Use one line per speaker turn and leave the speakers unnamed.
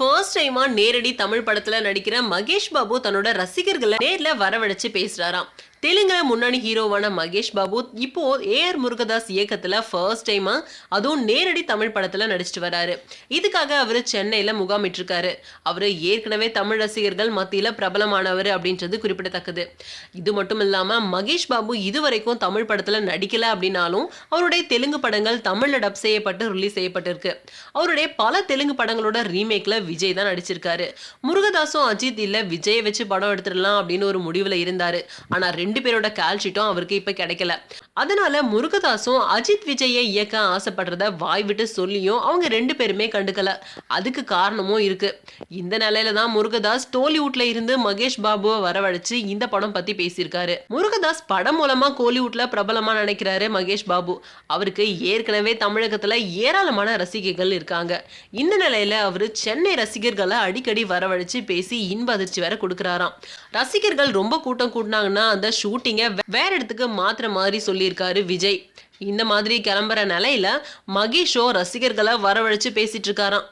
First டைமா நேரடி தமிழ் படத்துல நடிக்கிற மகேஷ் பாபு தன்னோட ரசிகர்களை நேர்ல வரவழைச்சு பேசுறாராம். தெலுங்குல முன்னணி ஹீரோவான மகேஷ் பாபு இப்போ ஏஆர் முருகதாஸ் இயக்கத்துல ஃபர்ஸ்ட் டைமா அதுவும் நேரடி தமிழ் படத்துல நடிச்சிட்டு வராரு. இதுக்காக அவர் சென்னையில முகாமிட்டிருக்காரு அவரு ஏற்கனவே தமிழ் ரசிகர்கள் மத்தியில பிரபலமானவர் அப்படின்றது குறிப்பிடத்தக்கது. இது மட்டும் இல்லாம மகேஷ் பாபு இதுவரைக்கும் தமிழ் படத்துல நடிக்கல அப்படின்னாலும் அவருடைய தெலுங்கு படங்கள் தமிழ்ல டப் செய்யப்பட்டு ரிலீஸ் செய்யப்பட்டிருக்கு. அவருடைய பல தெலுங்கு படங்களோட ரீமேக்ல விஜய் தான் நடிச்சிருக்காரு. முருகதாஸும் அஜித் இல்ல விஜயை வச்சு படம் எடுத்துடலாம் அப்படின்னு ஒரு முடிவுல இருந்தாரு. ஆனா ரெண்டு பேரோட கால்ஷீட்டும் அவருக்கு இப்ப கிடைக்கல. அதனால முருகதாசும் அஜித் விஜயை இயக்க ஆசைப்படுறத வாய் விட்டு சொல்லியும் அவங்க ரெண்டு பேருமே கண்டுக்கல. அதுக்கு காரணமும் இருக்கு. இந்த நிலையில தான் முருகதாஸ் டோலிவுட்ல இருந்து மகேஷ் பாபுவை வரவழைச்சு இந்த படம் பத்தி பேசியிருக்காரு. முருகதாஸ் படம் மூலமா கோலிவுட்ல பிரபலமா நினைக்கிறாரு மகேஷ் பாபு. அவருக்கு ஏற்கனவே தமிழகத்துல ஏராளமான ரசிகைகள் இருக்காங்க. இந்த நிலையில அவரு சென்னை ரசிகர்களை அடிக்கடி வரவழைச்சு பேசி இன்ப அதிர்ச்சி வேற கொடுக்கிறாராம். ரசிகர்கள் ரொம்ப கூட்டம் கூட்டினாங்கன்னா அந்த ஷூட்டிங்கை வேற இடத்துக்கு மாத்துற மாதிரி சொல்லியிருக்காரு விஜய். இந்த மாதிரி கிளம்புற நிலையில மகேஷோ ரசிகர்களை வரவழைச்சு பேசிட்டு இருக்காராம்.